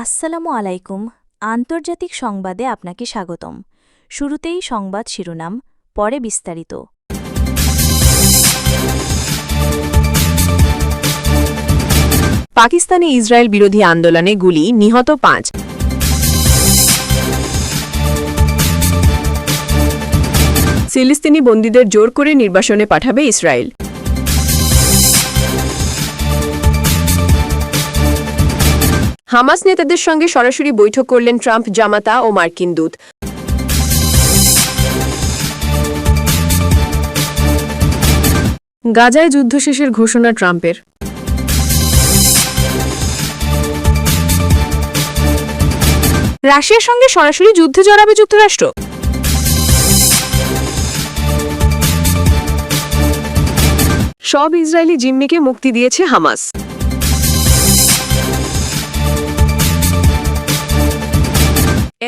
আসসালামু আলাইকুম। আন্তর্জাতিক সংবাদে আপনাকে স্বাগতম। শুরুতেই সংবাদ শিরোনাম, পরে বিস্তারিত। পাকিস্তানে ইসরায়েল বিরোধী আন্দোলনে গুলি, নিহত পাঁচ। ফিলিস্তিনি বন্দীদের জোর করে নির্বাসনে পাঠাবে ইসরায়েল। হামাস নেতাদের সঙ্গে সরাসরি বৈঠক করলেন ট্রাম্প, জামাতা ও মার্কিন দূত। গাজায় যুদ্ধ শেষের ঘোষণা ট্রাম্পের। রাশিয়ার সঙ্গে সরাসরি যুদ্ধে জড়াবে যুক্তরাষ্ট্র। সব ইসরায়েলি জিম্মিকে মুক্তি দিয়েছে হামাস।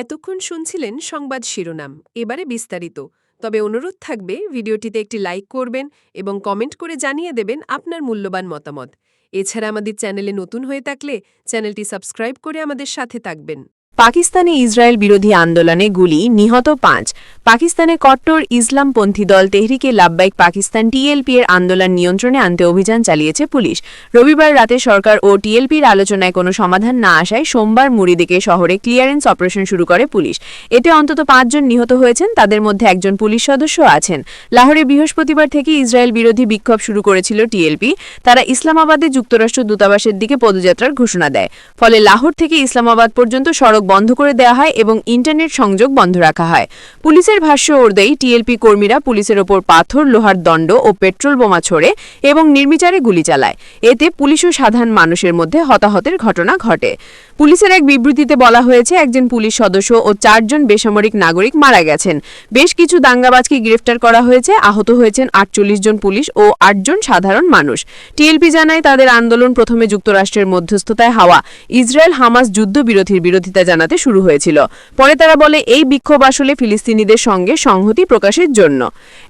এতক্ষণ শুনছিলেন সংবাদ শিরোনাম, এবারে বিস্তারিত। তবে অনুরোধ থাকবে, ভিডিওটিতে একটি লাইক করবেন এবং কমেন্ট করে জানিয়ে দেবেন আপনার মূল্যবান মতামত। এছাড়া আমাদের চ্যানেলে নতুন হয়ে থাকলে চ্যানেলটি সাবস্ক্রাইব করে আমাদের সাথে থাকবেন। পাকিস্তানে ইসরায়েল বিরোধী আন্দোলনে গুলি, নিহত পাঁচ। পাকিস্তানে কট্টর ইসলামপন্থী দল তেহরিকে লাভবাইক পাকিস্তান টিএলপি এর আন্দোলন নিয়ন্ত্রণে আনতে অভিযান চালিয়েছে পুলিশ। রবিবার রাতে সরকার ও টিএলপির আলোচনায় কোনো সমাধান না আসায় সোমবার মুড়িদিকে শহরে ক্লিয়ারেন্স অপারেশন শুরু করে পুলিশ। এতে অন্তত পাঁচজন নিহত হয়েছেন, তাদের মধ্যে একজন পুলিশ সদস্য আছেন। লাহোরে বৃহস্পতিবার থেকে ইসরায়েল বিরোধী বিক্ষোভ শুরু করেছিল টিএলপি তারা ইসলামাবাদে যুক্তরাষ্ট্র দূতাবাসের দিকে পদযাত্রার ঘোষণা দেয়। ফলে লাহোর থেকে ইসলামাবাদ পর্যন্ত সড়ক বন্ধ করে দেওয়া হয় এবং ইন্টারনেট সংযোগ বন্ধ রাখা হয়। পুলিশের ভাষ্য ওর্দেই টিএলপি কর্মীরা পুলিশের ওপর পাথর, লোহার দণ্ড ও পেট্রোল বোমা ছোড়ে এবং নির্বিচারে গুলি চালায়। এতে পুলিশ ও সাধারণ মানুষের মধ্যে হতাহতের ঘটনা ঘটে। পুলিশের এক বিবৃতিতে বলা হয়েছে, একজন পুলিশ সদস্য ও চারজন বেসামরিক নাগরিক মারা গেছেন। বেশ কিছু দাঙ্গাবাজকে গ্রেফতার করা হয়েছে, আহত হয়েছেন আটচল্লিশ জন পুলিশ ও আটজন সাধারণ মানুষ। টিএলপি জানায় তাদের আন্দোলন প্রথমে যুক্তরাষ্ট্রের মধ্যস্থতায় হাওয়া। ইসরায়েল হামাস যুদ্ধবিরোধীর বিরোধিতা জানাতে শুরু হয়েছিল। পরে তারা বলে, এই বিক্ষোভ আসলে ফিলিস্তিনিদের সঙ্গে সংহতি প্রকাশের জন্য।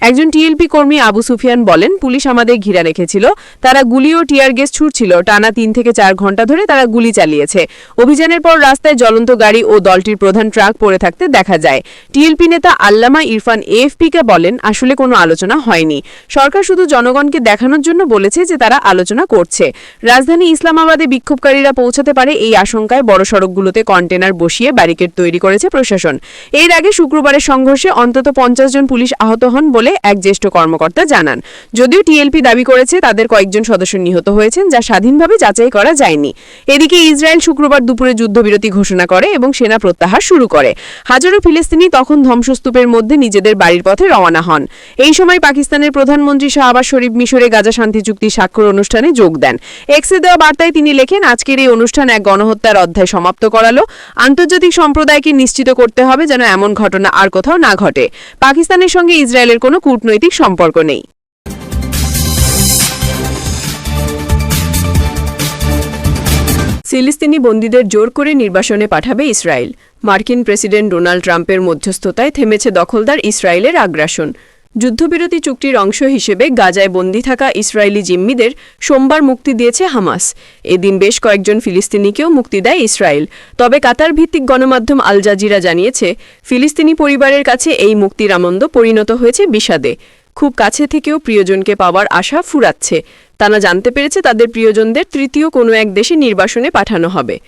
একজন টিএলপি কর্মী আবু সুফিয়ান বলেন, পুলিশ আমাদের ঘিরা রেখেছিল। তারা গুলি ও টিয়ার গ্যাস ছুটছিল টানা তিন থেকে চার ঘণ্টা ধরে তারা গুলি চালিয়েছে। অভিযানের পর রাস্তায় জ্বলন্ত গাড়ি ও দলটির প্রধান ট্রাক পড়ে থাকতে দেখা যায়। টিএলপি নেতা আল্লামা ইরফান এএফপিকে বলেন, আসলে কোনো আলোচনা হয়নি। সরকার শুধু জনগণকে দেখানোর জন্য বলেছে যে তারা আলোচনা করছে। রাজধানী ইসলামাবাদে বিক্ষোভকারীরা পৌঁছাতে পারে এই আশঙ্কায় বড় সড়কগুলোতে কন্টেনার বসিয়ে ব্যারিকেড তৈরি করেছে প্রশাসন। এর আগে শুক্রবারের সংঘর্ষে অন্তত পঞ্চাশ জন পুলিশ আহত হন বলে এক জ্যেষ্ঠ কর্মকর্তা জানান। যদিও টিএলপি দাবি করেছে, তাদের কয়েকজন সদস্য নিহত হয়েছেন, যা স্বাধীনভাবে যাচাই করা যায়নি। এদিকে ইসরায়েল শুক্রবার দুপুরে যুদ্ধবিরতি ঘোষণা করে এবং সেনা প্রত্যাহার শুরু করে। হাজারো ফিলিস্তিনি তখন ধ্বংসস্তূপের মধ্যে নিজেদের বাড়ির পথে রওনা হন। এই সময় পাকিস্তানের প্রধানমন্ত্রী শাহবাজ শরীফ মিশরে গাজা শান্তি চুক্তি স্বাক্ষর অনুষ্ঠানে যোগ দেন। এক্সে দেওয়া বার্তায় তিনি লেখেন, আজকের এই অনুষ্ঠান এক গণহত্যার অধ্যায় সমাপ্ত করালো। আন্তর্জাতিক সম্প্রদায়কে নিশ্চিত করতে হবে যেন এমন ঘটনা আর কোথাও না ঘটে। পাকিস্তানের সঙ্গে ইসরায়েলের কোনো কূটনৈতিক সম্পর্ক নেই। ফিলিস্তিনি বন্দীদের জোর করে নির্বাসনে পাঠাবে ইসরায়েল। মার্কিন প্রেসিডেন্ট ডোনাল্ড ট্রাম্পের মধ্যস্থতায় থেমেছে দখলদার ইসরায়েলের আগ্রাসন। যুদ্ধবিরতি চুক্তির অংশ হিসেবে গাজায় বন্দী থাকা ইসরায়েলি জিম্মিদের সোমবার মুক্তি দিয়েছে হামাস। এদিন বেশ কয়েকজন ফিলিস্তিনিকেও মুক্তি দেয় ইসরায়েল। তবে কাতার ভিত্তিক গণমাধ্যম আল জাজিরা জানিয়েছে, ফিলিস্তিনি পরিবারের কাছে এই মুক্তির আনন্দ পরিণত হয়েছে বিষাদে। খুব কাছে থেকেও প্রিয়জনকে পাওয়ার আশা ফুরাচ্ছে। তারা জানতে পেরেছে তাদের প্রিয়জনদের তৃতীয় কোনো এক দেশে নির্বাসনে পাঠানো হবে।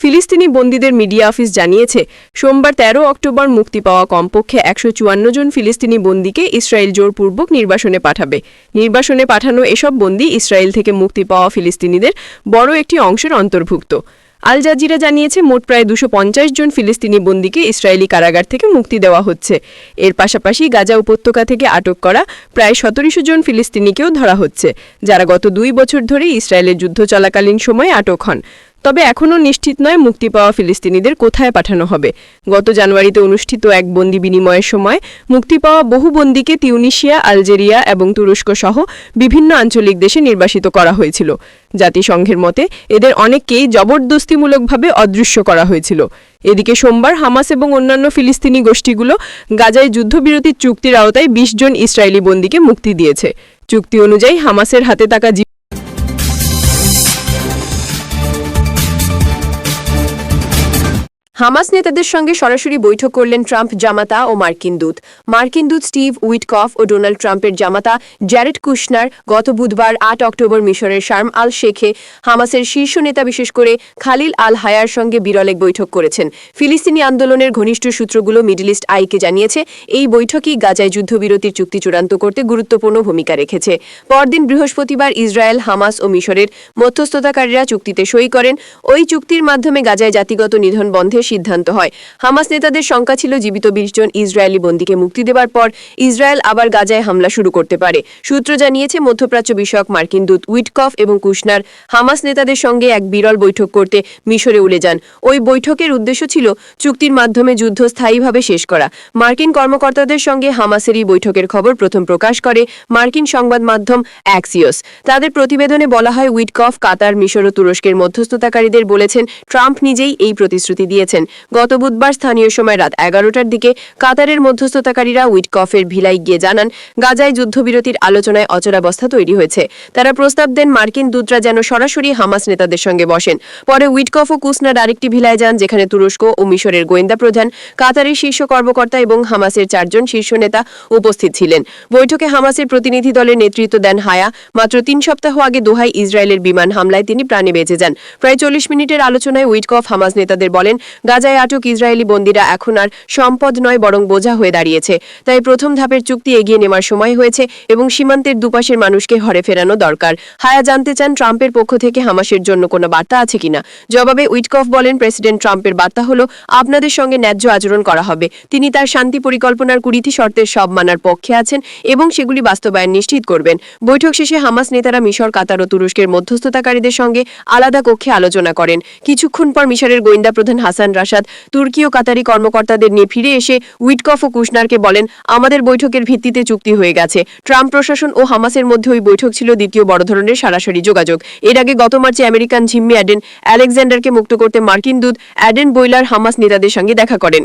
ফিলিস্তিনি বন্দীদের মিডিয়া অফিস জানিয়েছে, সোমবার ১৩ অক্টোবর মুক্তি পাওয়া কমপক্ষে একশো চুয়ান্ন জন ফিলিস্তিনি বন্দীকে ইসরায়েল জোরপূর্বক নির্বাসনে পাঠাবে। নির্বাসনে পাঠানো এসব বন্দী ইসরায়েল থেকে মুক্তি পাওয়া ফিলিস্তিনিদের বড় একটি অংশের অন্তর্ভুক্ত। আল জাজিরা জানিয়েছে, মোট প্রায় দুশো জন ফিলিস্তিনি বন্দীকে ইসরায়েলি কারাগার থেকে মুক্তি দেওয়া হচ্ছে। এর পাশাপাশি গাজা উপত্যকা থেকে আটক করা প্রায় সতেরোশো জন ফিলিস্তিনিকেও ধরা হচ্ছে, যারা গত দুই বছর ধরে ইসরায়েলের যুদ্ধ চলাকালীন সময়ে আটক হন। তবে এখনও নিশ্চিত নয় মুক্তি পাওয়া ফিলিস্তিনিদের কোথায় পাঠানো হবে। গত জানুয়ারিতে অনুষ্ঠিত এক বন্দি বিনিময়ের সময় মুক্তি পাওয়া বহু বন্দীকে তিউনিশিয়া, আলজেরিয়া এবং তুরস্ক সহ বিভিন্ন আঞ্চলিক দেশে নির্বাসিত করা হয়েছিল। জাতিসংঘের মতে এদের অনেককেই জবরদস্তিমূলকভাবে অদৃশ্য করা হয়েছিল। এদিকে সোমবার হামাস এবং অন্যান্য ফিলিস্তিনি গোষ্ঠীগুলো গাজায় যুদ্ধবিরতির চুক্তির আওতায় ২০ জন ইসরায়েলি বন্দীকে মুক্তি দিয়েছে। চুক্তি অনুযায়ী হামাসের হাতে থাকা হামাস নেতাদের সঙ্গে সরাসরি বৈঠক করলেন ট্রাম্প জামাতা ও মার্কিন দূত। মার্কিন দূত স্টিভ উইটকফ ও ডোনাল্ড ট্রাম্পের জামাতা জ্যারেড কুশনার গত বুধবার আট অক্টোবর মিশরের শার্ম আল শেখে হামাসের শীর্ষ নেতা বিশেষ করে খালিল আল হায়ার সঙ্গে বিরল এক বৈঠক করেছেন। ফিলিস্তিনি আন্দোলনের ঘনিষ্ঠ সূত্রগুলো মিডল ইস্ট আইকে জানিয়েছে, এই বৈঠকই গাজায় যুদ্ধবিরতির চুক্তি চূড়ান্ত করতে গুরুত্বপূর্ণ ভূমিকা রেখেছে। পরদিন বৃহস্পতিবার ইসরায়েল, হামাস ও মিশরের মধ্যস্থতাকারীরা চুক্তিতে সই করেন। ওই চুক্তির মাধ্যমে গাজায় জাতিগত নিধন বন্ধের সিদ্ধান্ত হয়। হামাস নেতাদের শঙ্কা ছিল জীবিত বিশ জন ইসরায়েলি বন্দীকে মুক্তি দেওয়ার পর ইসরায়েল আবার গাজায় হামলা শুরু করতে পারে। সূত্র জানিয়েছে, মধ্যপ্রাচ্য বিষয়ক মার্কিন দূত উইটকফ এবং কুশনার হামাস নেতাদের সঙ্গে এক বিরল বৈঠক করতে মিশরে উলে যান। ওই বৈঠকের উদ্দেশ্য ছিল চুক্তির মাধ্যমে যুদ্ধ স্থায়ীভাবে শেষ করা। মার্কিন কর্মকর্তাদের সঙ্গে হামাসের এই বৈঠকের খবর প্রথম প্রকাশ করে মার্কিন সংবাদ মাধ্যম অ্যাক্সিওস তাদের প্রতিবেদনে বলা হয়, উইটকফ কাতার, মিশর ও তুরস্কের মধ্যস্থতাকারীদের বলেছেন, ট্রাম্প নিজেই এই প্রতিশ্রুতি দিয়েছেন। গত বুধবার স্থানীয় সময় রাত এগারোটার দিকে কাতারের মধ্যস্থতাকারীরা উইটকফের ভিলাই গিয়ে জানান, গাজায় যুদ্ধবিরতির আলোচনায় অচলাবস্থা তৈরি হয়েছে। তারা প্রস্তাব দেন, মার্কিন দূতরা যেন সরাসরি হামাস নেতাদের সঙ্গে বসেন। পরে উইটকফ ও কুসনার আরেকটি ভিলায় যান, যেখানে তুরস্ক ও মিশরের গোয়েন্দা প্রধান কাতারের শীর্ষ কর্মকর্তা এবং হামাসের চারজন শীর্ষ নেতা উপস্থিত ছিলেন। বৈঠকে হামাসের প্রতিনিধি দলের নেতৃত্ব দেন হায়া। মাত্র তিন সপ্তাহ আগে দোহাই ইসরায়েলের বিমান হামলায় তিনি প্রাণে বেঁচে যান। প্রায় চল্লিশ মিনিটের আলোচনায় উইটকফ হামাস নেতাদের বলেন গাজায় আটক ইসরায়েলি বন্দীরা এখন আর সম্পদ নয়, বরং বোঝা হয়ে দাঁড়িয়েছে। তাই প্রথম ধাপের চুক্তি এগিয়ে নেওয়ার সময় হয়েছে এবং সীমান্তের দুপাশের মানুষকে ঘরে ফেরানো দরকার। হায়া, জানতে চান ট্রাম্পের পক্ষ থেকে হামাসের জন্য কোনো বার্তা আছে কিনা? জবাবে উইটকফ বলেন, প্রেসিডেন্ট ট্রাম্পের বার্তা হলো, আপনাদের সঙ্গে ন্যায্য আচরণ করা হবে। তিনি তার শান্তি পরিকল্পনার কুড়িটি শর্তের সব মানার পক্ষে আছেন এবং সেগুলি বাস্তবায়ন নিশ্চিত করবেন। বৈঠক শেষে হামাস নেতারা মিশর, কাতার ও তুরস্কের মধ্যস্থতাকারীদের সঙ্গে আলাদা কক্ষে আলোচনা করেন। কিছুক্ষণ পর মিশরের গোয়েন্দা প্রধান হাসান রাশাদ। তুর্কি ও কাতারি কর্মকর্তাদের নিয়ে ফিরে এসে উইটকফ ও কুশনারকে বলেন, আমাদের বৈঠকের ভিত্তিতে চুক্তি হয়ে গেছে। ট্রাম্প প্রশাসন ও হামাসের মধ্যে ওই বৈঠক ছিল দ্বিতীয় বড় ধরনের সরাসরি যোগাযোগ। এর আগে গত মার্চে আমেরিকান জিম্মি অ্যাডেন আলেকজান্ডারকে মুক্ত করতে মার্কিন দূত অ্যাডেন বইলার হামাস নেতাদের সঙ্গে দেখা করেন।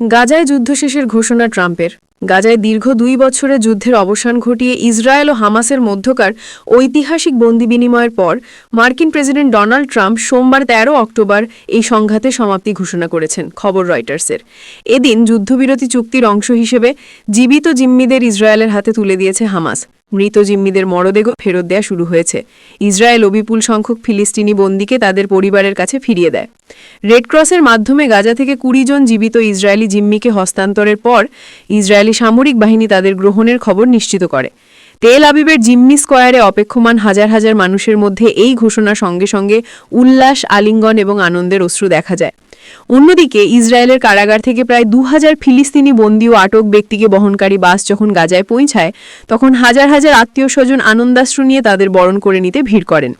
গাজায় যুদ্ধ শেষের ঘোষণা ট্রাম্পের। গাজায় দীর্ঘ দুই বছরের যুদ্ধের অবসান ঘটিয়ে ইসরায়েল ও হামাসের মধ্যকার ঐতিহাসিক বন্দি বিনিময়ের পর মার্কিন প্রেসিডেন্ট ডোনাল্ড ট্রাম্প সোমবার ১৩ অক্টোবর এই সংঘাতে সমাপ্তি ঘোষণা করেছেন, খবর রয়টার্সের। এদিন যুদ্ধবিরতি চুক্তির অংশ হিসেবে জীবিত জিম্মিদের ইসরায়েলের হাতে তুলে দিয়েছে হামাস। মৃত জিম্মিদের মরদেহ ফেরত দেয়া শুরু হয়েছে। ইসরায়েল অবিপুল বিপুল সংখ্যক ফিলিস্তিনি বন্দীকে তাদের পরিবারের কাছে ফিরিয়ে দেয়। রেডক্রসের মাধ্যমে গাজা থেকে কুড়ি জন জীবিত ইসরায়েলি জিম্মিকে হস্তান্তরের পর ইসরায়েলি সামরিক বাহিনী তাদের গ্রহণের খবর নিশ্চিত করে। তেল আবিবের জিম্মি স্কোয়ারে অপেক্ষমান হাজার হাজার মানুষের মধ্যে এই ঘোষণার সঙ্গে সঙ্গে উল্লাস, আলিঙ্গন এবং আনন্দের অশ্রু দেখা যায়। অন্যদিকে ইসরায়েলের কারাগার থেকে প্রায় দু হাজার ফিলিস্তিনি বন্দী ও আটক ব্যক্তিকে বহনকারী বাস যখন গাজায় পৌঁছায়, তখন হাজার হাজার আত্মীয় স্বজন আনন্দাশ্রু নিয়ে তাদের বরণ করে নিতে ভিড় করেন।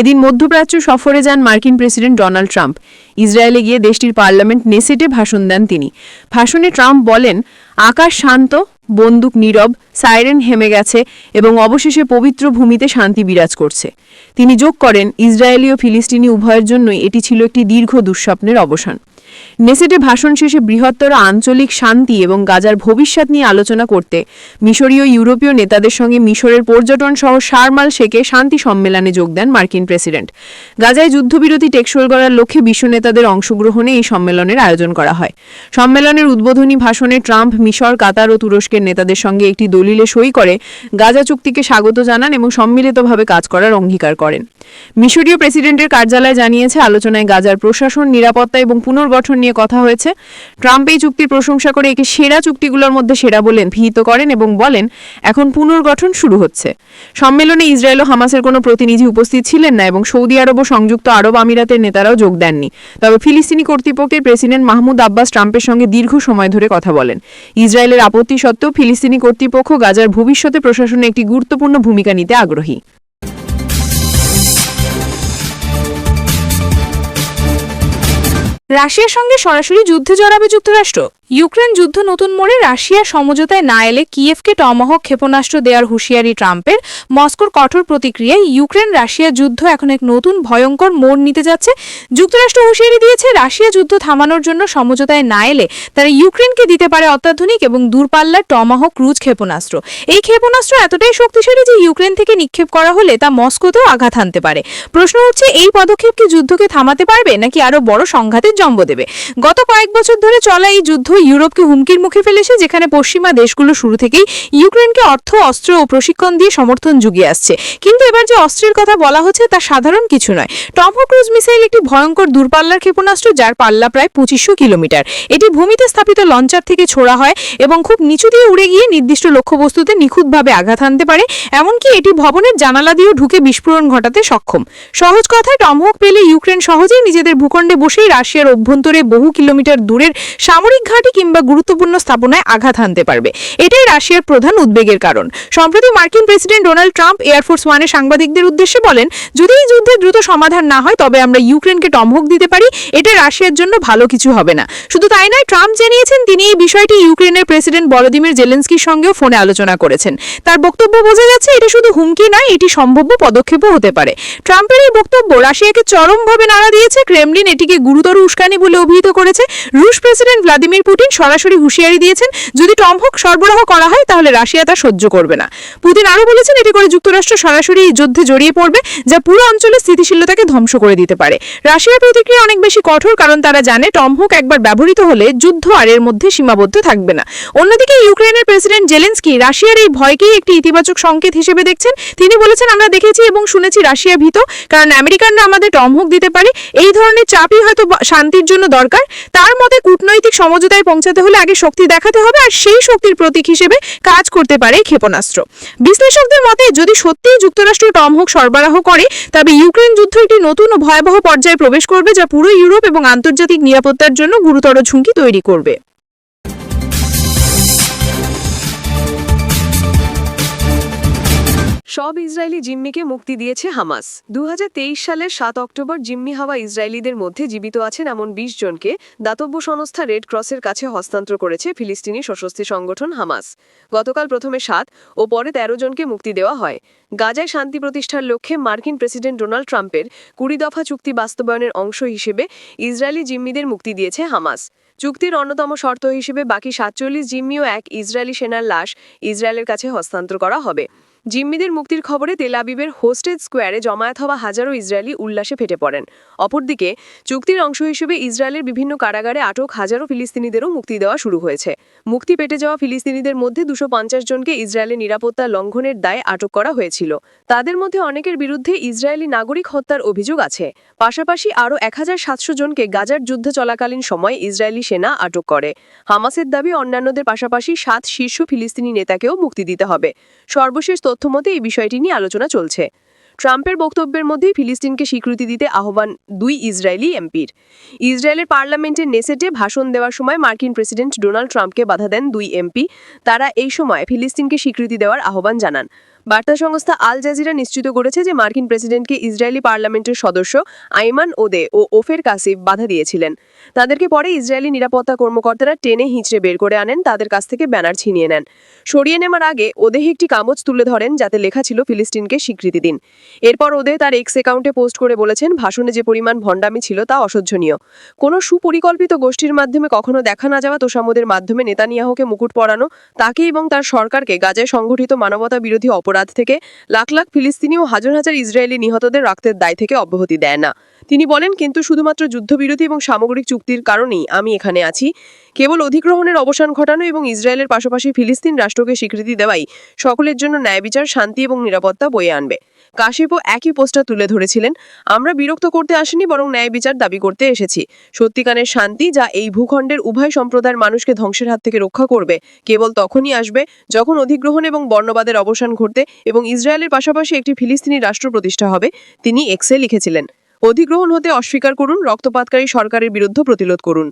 এদিন মধ্যপ্রাচ্য সফরে যান মার্কিন প্রেসিডেন্ট ডোনাল্ড ট্রাম্প। ইসরায়েলে গিয়ে দেশটির পার্লামেন্ট নেসেটে ভাষণ দেন তিনি। ভাষণে ট্রাম্প বলেন, আকাশ শান্ত বন্দুক নীরব, সাইরেন হেমে গেছে এবং অবশেষে পবিত্র ভূমিতে শান্তি বিরাজ করছে। তিনি যোগ করেন, ইসরায়েলি ও ফিলিস্তিনি উভয়ের জন্যই এটি ছিল একটি দীর্ঘ দুঃস্বপ্নের অবসান। নেসেটে ভাষণ শেষে বৃহত্তর আঞ্চলিক শান্তি এবং গাজার ভবিষ্যৎ নিয়ে আলোচনা করতে মিশরীয় ইউরোপীয় নেতাদের সঙ্গে মিশরের পর্যটন সহ শারমাল শেখে শান্তি সম্মেলনে যোগ দেন মার্কিন প্রেসিডেন্ট। গাজায় যুদ্ধবিরতি টেকসই করার লক্ষ্যে বিশ্ব নেতাদের অংশগ্রহণে এই সম্মেলনের আয়োজন করা হয়। সম্মেলনের উদ্বোধনী ভাষণে ট্রাম্প, মিশর, কাতার ও তুরস্কের নেতাদের সঙ্গে একটি দলিলে সই করে গাজা চুক্তিকে স্বাগত জানান এবং সম্মিলিতভাবে কাজ করার অঙ্গীকার করেন। মিশরীয় প্রেসিডেন্টের কার্যালয় জানিয়েছে, আলোচনায় গাজার প্রশাসন, নিরাপত্তা এবং পুনর্গঠন নিয়ে কথা হয়েছে। ট্রাম্প এই চুক্তির প্রশংসা করে একে সেরা চুক্তিগুলোর মধ্যে সেরা বলে অভিহিত করেন এবং বলেন, এখন পুনর্গঠন শুরু হচ্ছে। সম্মেলনে ইসরায়েল ও হামাসের কোনো প্রতিনিধি উপস্থিত ছিলেন না এবং সৌদি আরব ও সংযুক্ত আরব আমিরাতের নেতারাও যোগ দেননি। তবে ফিলিস্তিনি কর্তৃপক্ষের প্রেসিডেন্ট মাহমুদ আব্বাস ট্রাম্পের সঙ্গে দীর্ঘ সময় ধরে কথা বলেন। ইসরায়েলের আপত্তি সত্ত্বেও ফিলিস্তিনি কর্তৃপক্ষ গাজার ভবিষ্যতে প্রশাসনে একটি গুরুত্বপূর্ণ ভূমিকা নিতে আগ্রহী। রাশিয়ার সঙ্গে সরাসরি যুদ্ধে জড়াবে যুক্তরাষ্ট্র? ইউক্রেন যুদ্ধ নতুন মোড়ে রাশিয়া সমঝোতায় না এলে কিয়েভকে টমাহক ক্ষেপণাস্ত্র দেওয়ার হুঁশিয়ারি ট্রাম্পের। মস্কোর কঠোর প্রতিক্রিয়ায় ইউক্রেন রাশিয়া যুদ্ধ এখন এক নতুন ভয়ঙ্কর মোড় নিতে যাচ্ছে। যুক্তরাষ্ট্র হুঁশিয়ারি দিয়েছে, রাশিয়া যুদ্ধ থামানোর জন্য সমঝোতায় না এলে তারা ইউক্রেনকে দিতে পারে অত্যাধুনিক এবং দূরপাল্লার টমাহক ক্রুজ ক্ষেপণাস্ত্র। এই ক্ষেপণাস্ত্র এতটাই শক্তিশালী যে ইউক্রেন থেকে নিক্ষেপ করা হলে তা মস্কোতেও আঘাত হানতে পারে। প্রশ্ন হচ্ছে এই পদক্ষেপ কি যুদ্ধকে থামাতে পারবে নাকি আরও বড় সংঘাতের জন্ম দেবে? গত কয়েক বছর ধরে চলা এই যুদ্ধ ইউরোপকে হুমকির মুখে ফেলেছে, যেখানে পশ্চিমা দেশগুলো শুরু থেকেই ইউক্রেনকে অর্থ, অস্ত্র ও প্রশিক্ষণ দিয়ে সমর্থন জুগিয়ে আসছে। কিন্তু এবার যে অস্ত্রের কথা বলা হচ্ছে, তা সাধারণ কিছু নয়। টমহো ক্রুজ মিসাইল একটি ভয়ঙ্কর দূরপাল্লার ক্ষেপণাস্ত্র, যার পাল্লা প্রায় পঁচিশশো কিলোমিটার। এটি ভূমিতে স্থাপিত লঞ্চার থেকে ছোড়া হয় এবং খুব নিচু দিয়ে উড়ে গিয়ে নির্দিষ্ট লক্ষ্যবস্তুতে নিখুঁতভাবে আঘাত আনতে পারে, এমনকি এটি ভবনের জানালা দিয়েও ঢুকে বিস্ফোরণ ঘটাতে সক্ষম। সহজ কথায় টমহক পেলে ইউক্রেন সহজেই নিজেদের ভূখণ্ডে বসেই রাশিয়ার অভ্যন্তরে বহু কিলোমিটার দূরের সামরিক ঘাঁটি কিংবা গুরুত্বপূর্ণ স্থাপনায় আঘাত হানতে পারবে। এটাই রাশিয়ার প্রধান উদ্বেগের কারণ। সম্প্রতি মার্কিন প্রেসিডেন্ট ডোনাল্ড ট্রাম্প এয়ারফোর্স ওয়ানে সাংবাদিকদের উদ্দেশ্যে বলেন, যদি এই যুদ্ধের দ্রুত সমাধান না হয়, তবে আমরা ইউক্রেনকে টমহক দিতে পারি। এটা রাশিয়ার জন্য ভালো কিছু হবে না। শুধু তাই নয়, ট্রাম্প জানিয়েছেন, তিনি এই বিষয়টি ইউক্রেনের প্রেসিডেন্ট ভলোদিমির জেলেন্সকির সঙ্গেও ফোনে আলোচনা করেছেন। তার বক্তব্য বোঝা যাচ্ছে, এটা শুধু হুমকি নয়, এটি সম্ভাব্য পদক্ষেপও হতে পারে। ট্রাম্পের এই বক্তব্য রাশিয়াকে চরমভাবে নাড়া দিয়েছে। ক্রেমলিন এটিকে গুরুতর উস্কানি বলে অভিহিত করেছে। রুশ প্রেসিডেন্ট ভ্লাদিমির পুতিন সরাসরি হুঁশিয়ারি দিয়েছেন, যদি টমহক সরবরাহ করা হয়, তাহলে রাশিয়া তা সহ্য করবে না। পুতিন আরও বলেছেন এটি করে যুক্তরাষ্ট্র সরাসরি যুদ্ধে জড়িয়ে পড়বে, যা পুরো অঞ্চলের স্থিতিশীলতাকে ধ্বংস করে দিতে পারে। রাশিয়ার প্রতিক্রিয়া অনেক বেশি কঠোর, কারণ তারা জানে টমহক একবার ব্যবহৃত হলে যুদ্ধ আর এর মধ্যে সীমাবদ্ধ থাকবে না। অন্যদিকে ইউক্রেনের প্রেসিডেন্ট জেলেন্সকি রাশিয়ার এই ভয়কেই একটি ইতিবাচক সংকেত হিসেবে দেখছেন। তিনি বলেছেন, আমরা দেখেছি এবং শুনেছি রাশিয়া ভীত, কারণ আমেরিকানরা আমাদের টমহক দিতে পারে, এই ধরনের চাপই হয়তো শান্তির জন্য দরকার। তার মতে, কূটনৈতিক সমঝোতায় পৌঁছাতে হলে আগে শক্তি দেখাতে হবে আর সেই শক্তির প্রতীক হিসেবে কাজ করতে পারে ক্ষেপণাস্ত্র। বিশ্লেষকদের মতে, যদি সত্যিই যুক্তরাষ্ট্র টমহক সরবরাহ করে, তবে ইউক্রেন যুদ্ধ একটি নতুন ও ভয়াবহ পর্যায়ে প্রবেশ করবে যা পুরো ইউরোপ এবং আন্তর্জাতিক নিরাপত্তার জন্য গুরুতর ঝুঁকি তৈরি করবে। সব ইসরায়েলি জিম্মিকে মুক্তি দিয়েছে হামাস। দু হাজার তেইশ সালের সাত অক্টোবর জিম্মি হওয়া ইসরায়েলিদের মধ্যে জীবিত আছেন এমন বিশ জনকে দাতব্য সংস্থা রেড ক্রসের কাছে হস্তান্তর করেছে ফিলিস্তিনি সশস্ত্রী সংগঠন হামাস। গতকাল প্রথমে সাত ও পরে তেরো জনকে মুক্তি দেওয়া হয়। গাজায় শান্তি প্রতিষ্ঠার লক্ষ্যে মার্কিন প্রেসিডেন্ট ডোনাল্ড ট্রাম্পের কুড়ি দফা চুক্তি বাস্তবায়নের অংশ হিসেবে ইসরায়েলি জিম্মিদের মুক্তি দিয়েছে হামাস। চুক্তির অন্যতম শর্ত হিসেবে বাকি সাতচল্লিশ জিম্মি ও এক ইসরায়েলি সেনার লাশ ইসরায়েলের কাছে হস্তান্তর করা হবে। জিম্মিদের মুক্তির খবরে তেল আবিবের হোস্টেড স্কোয়ারে জমায়েত হওয়া হাজারো ইসরায়েলি উল্লাসে ফেটে পড়েন। অপরদিকে, চুক্তির অংশ হিসেবে ইসরায়েলের বিভিন্ন কারাগারে আটক হাজারো ফিলিস্তিনিদেরও মুক্তি দেওয়া শুরু হয়েছে। মুক্তি পেটে যাওয়া ফিলিস্তিনিদের মধ্যে দুশো জনকে ইসরায়েলের নিরাপত্তা লঙ্ঘনের দায়ে আটক করা হয়েছিল। তাদের মধ্যে অনেকের বিরুদ্ধে ইসরায়েলি নাগরিক হত্যার অভিযোগ আছে। পাশাপাশি আরও এক হাজার সাতশো জনকে গাজার যুদ্ধ চলাকালীন সময় ইসরায়েলি সেনা আটক করে। হামাসের দাবি অন্যান্যদের পাশাপাশি সাত শীর্ষ ফিলিস্তিনি নেতাকেও মুক্তি দিতে হবে। সর্বশেষ তথ্যমতে এই বিষয়টি নিয়ে আলোচনা চলছে। ট্রাম্পের বক্তব্যের মধ্যে ফিলিস্তিনকে স্বীকৃতি দিতে আহ্বান দুই ইসরায়েলি এমপির। ইসরায়েলের পার্লামেন্টের নেসেটে ভাষণ দেওয়ার সময় মার্কিন প্রেসিডেন্ট ডোনাল্ড ট্রাম্পকে বাধা দেন দুই এমপি। তারা এই সময় ফিলিস্তিনকে স্বীকৃতি দেওয়ার আহ্বান জানান। বার্তা সংস্থা আল জাজিরা নিশ্চিত করেছে যে মার্কিন প্রেসিডেন্টকে ইসরায়েলি পার্লামেন্টের সদস্য আইমান ওদে ও ওফের কাসিফ বাধা দিয়েছিলেন। তাদেরকে পরে ইসরায়েলি নিরাপত্তা কর্মকর্তারা টেনে হিঁচড়ে বের করে আনেন, তাদের কাছ থেকে ব্যানার ছিনিয়ে নেন। সরিয়ে নেওয়ার আগে ওদেহ একটি কাগজ তুলে ধরেন, যাতে লেখা ছিল ফিলিস্তিনকে স্বীকৃতি দিন। এরপর ওদে তার এক্স অ্যাকাউন্টে পোস্ট করে বলেছেন, ভাষণে যে পরিমাণ ভণ্ডামি ছিল তা অসহ্যনীয়। কোনো সুপরিকল্পিত গোষ্ঠীর মাধ্যমে কখনো দেখা না যাওয়া তোষামোদের মাধ্যমে নেতানিয়াহুকে মুকুট পরানো, তাকে এবং তার সরকারকে গাজায় সংগঠিত মানবতা বিরোধী অপরাধ থেকে লাখ লাখ ফিলিস্তিনি ও হাজার হাজার ইসরায়েলি নিহতদের রক্তের দায় থেকে অব্যাহতি দেয় না। তিনি বলেন, কিন্তু শুধুমাত্র যুদ্ধবিরতি এবং সামগ্রিক চুক্তির কারণেই আমি এখানে আছি। কেবল অধিগ্রহণের অবসান ঘটানো এবং ইসরায়েলের পাশাপাশি ফিলিস্তিন রাষ্ট্রকে স্বীকৃতি দেওয়াই সকলের জন্য ন্যায় বিচার শান্তি এবং নিরাপত্তা বয়ে আনবে। কাশিপও একই পোস্টার তুলে ধরেছিলেন, আমরা বিরক্ত করতে আসিনি, বরং ন্যায় বিচার দাবি করতে এসেছি। সত্যিকারের শান্তি যা এই ভূখণ্ডের উভয় সম্প্রদায়ের মানুষকে ধ্বংসের হাত থেকে রক্ষা করবে, কেবল তখনই আসবে যখন অধিগ্রহণ এবং বর্ণবাদের অবসান ঘটতে এবং ইসরায়েলের পাশাপাশি একটি ফিলিস্তিনি রাষ্ট্র প্রতিষ্ঠা হবে। তিনি এক্সে লিখেছিলেন। অধিগ্রহণ হতে অস্বীকার করুন, রক্তপাতকারী সরকারের বিরুদ্ধে প্রতিরোধ করুন।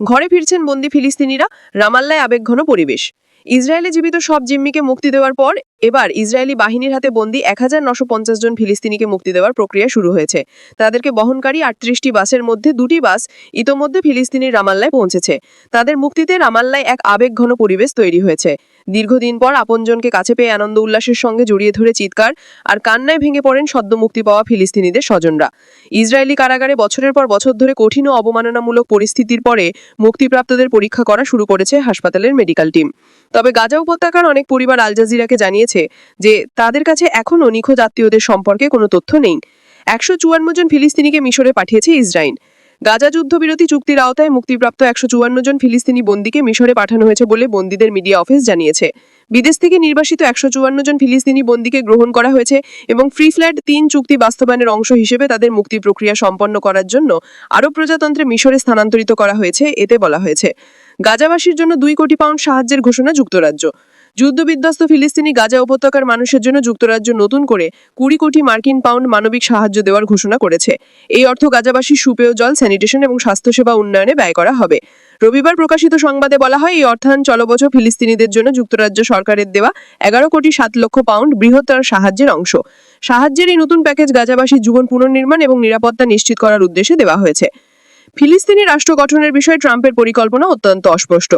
ঘরে ফিরছেন বন্দি ফিলিস্তিনিরা, রামাল্লায় আবেগঘন পরিবেশ। ইসরায়েলে জীবিত সব জিম্মিকে মুক্তি দেওয়ার পর এবার ইসরায়েলি বাহিনীর হাতে বন্দি এক হাজার নশো পঞ্চাশ জন ফিলিস্তিনিকে মুক্তি দেওয়ার প্রক্রিয়া শুরু হয়েছে। তাদেরকে বহনকারী আটত্রিশটি বাসের মধ্যে দুটি বাস ইতোমধ্যে ফিলিস্তিনির রামাল্লায় পৌঁছেছে। তাদের মুক্তিতে রামাল্লায় এক আবেগঘন পরিবেশ তৈরি হয়েছে। দীর্ঘদিন পর আপনজনকে কাছে পেয়ে আনন্দ উল্লাসের সঙ্গে জড়িয়ে ধরে চিৎকার আর কান্নায় ভেঙে পড়েন সদ্য মুক্তি পাওয়া ফিলিস্তিনিদের স্বজনরা। ইসরায়েলি কারাগারে বছরের পর বছর ধরে কঠিন ও অবমাননামূলক পরিস্থিতির পরে মুক্তিপ্রাপ্তদের পরীক্ষা করা শুরু করেছে হাসপাতালের মেডিকেল টিম। তবে গাজা উপত্যকার অনেক পরিবার আল জাজিরাকে জানিয়েছে যে তাদের কাছে এখনও নিখোঁজ আত্মীয়দের সম্পর্কে কোনো তথ্য নেই। একশো চুয়ান্ন জন ফিলিস্তিনিকে মিশরে পাঠিয়েছে ইসরায়েল। গাজা যুদ্ধবিরতি চুক্তির আওতায় মুক্তিপ্রাপ্ত একশো চুয়ান্ন জন ফিলিস্তিনি বন্দীকে মিশরে পাঠানো হয়েছে বলে বন্দীদের মিডিয়া অফিস জানিয়েছে। বিদেশ থেকে নির্বাসিত একশো চুয়ান্ন জন ফিলিস্তিনি বন্দীকে গ্রহণ করা হয়েছে এবং ফ্রি ফ্ল্যাট তিন চুক্তি বাস্তবায়নের অংশ হিসেবে তাদের মুক্তি প্রক্রিয়া সম্পন্ন করার জন্য আরব প্রজাতন্ত্রে মিশরে স্থানান্তরিত করা হয়েছে, এতে বলা হয়েছে। গাজাবাসীর জন্য দুই কোটি পাউন্ড সাহায্যের ঘোষণা যুক্তরাজ্য। যুদ্ধবিধ্বস্ত ফিলিস্তিনি গাজা উপত্যকার মানুষের জন্য যুক্তরাজ্য নতুন করে কুড়ি কোটি মার্কিন পাউন্ড মানবিক সাহায্য দেওয়ার ঘোষণা করেছে। এই অর্থ গাজাবাসীর সুপেয় জল, স্যানিটেশন এবং স্বাস্থ্যসেবা উন্নয়নে ব্যয় করা হবে। রবিবার প্রকাশিত সংবাদে বলা হয়, এই অর্থায়ন চলবছর ফিলিস্তিনিদের জন্য যুক্তরাজ্য সরকারের দেওয়া এগারো কোটি সাত লক্ষ পাউন্ড বৃহত্তর সাহায্যের অংশ। সাহায্যের এই নতুন প্যাকেজ গাজাবাসীর জীবন পুনর্নির্মাণ এবং নিরাপত্তা নিশ্চিত করার উদ্দেশ্যে দেওয়া হয়েছে। ফিলিস্তিনি রাষ্ট্র গঠনের বিষয়ে ট্রাম্পের পরিকল্পনা অত্যন্ত অস্পষ্ট।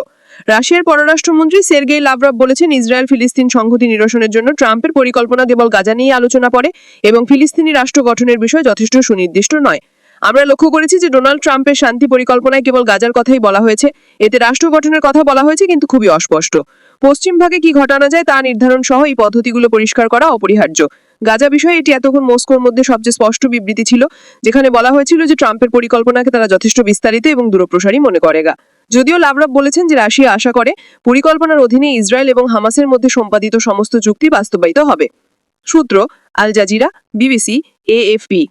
রাশিয়ার পররাষ্ট্রমন্ত্রী সের্গেই লাভরভ বলেছেন ইসরায়েল ফিলিস্তিন সংহতি নিরসনের জন্য ট্রাম্পের পরিকল্পনা কেবল গাজা নিয়ে আলোচনা করে এবং ফিলিস্তিনি রাষ্ট্র গঠনের বিষয় যথেষ্ট সুনির্দিষ্ট নয়। আমরা লক্ষ্য করেছি যে ডোনাল্ড ট্রাম্পের শান্তি পরিকল্পনায় কেবল গাজার কথাই বলা হয়েছে। এতে রাষ্ট্র গঠনের কথা বলা হয়েছে, কিন্তু খুবই অস্পষ্ট। পশ্চিম ভাগে কি ঘটানো যায় তা নির্ধারণ সহ এই পদ্ধতিগুলো পরিষ্কার করা অপরিহার্য। গাজা বিষয়ে এটি এতক্ষণ মস্কোর মধ্যে সবচেয়ে স্পষ্ট বিবৃতি ছিল, যেখানে বলা হয়েছিল যে ট্রাম্পের পরিকল্পনাকে তারা যথেষ্ট বিস্তারিত এবং দূরপ্রসারী মনে করেগা। যদিও লাভরভ বলেছেন যে রাশিয়া আশা করে পরিকল্পনার অধীনে ইসরায়েল এবং হামাসের মধ্যে সম্পাদিত সমস্ত চুক্তি বাস্তবায়িত হবে। সূত্র, আল জাজিরা, বিবিসি, এএফপি।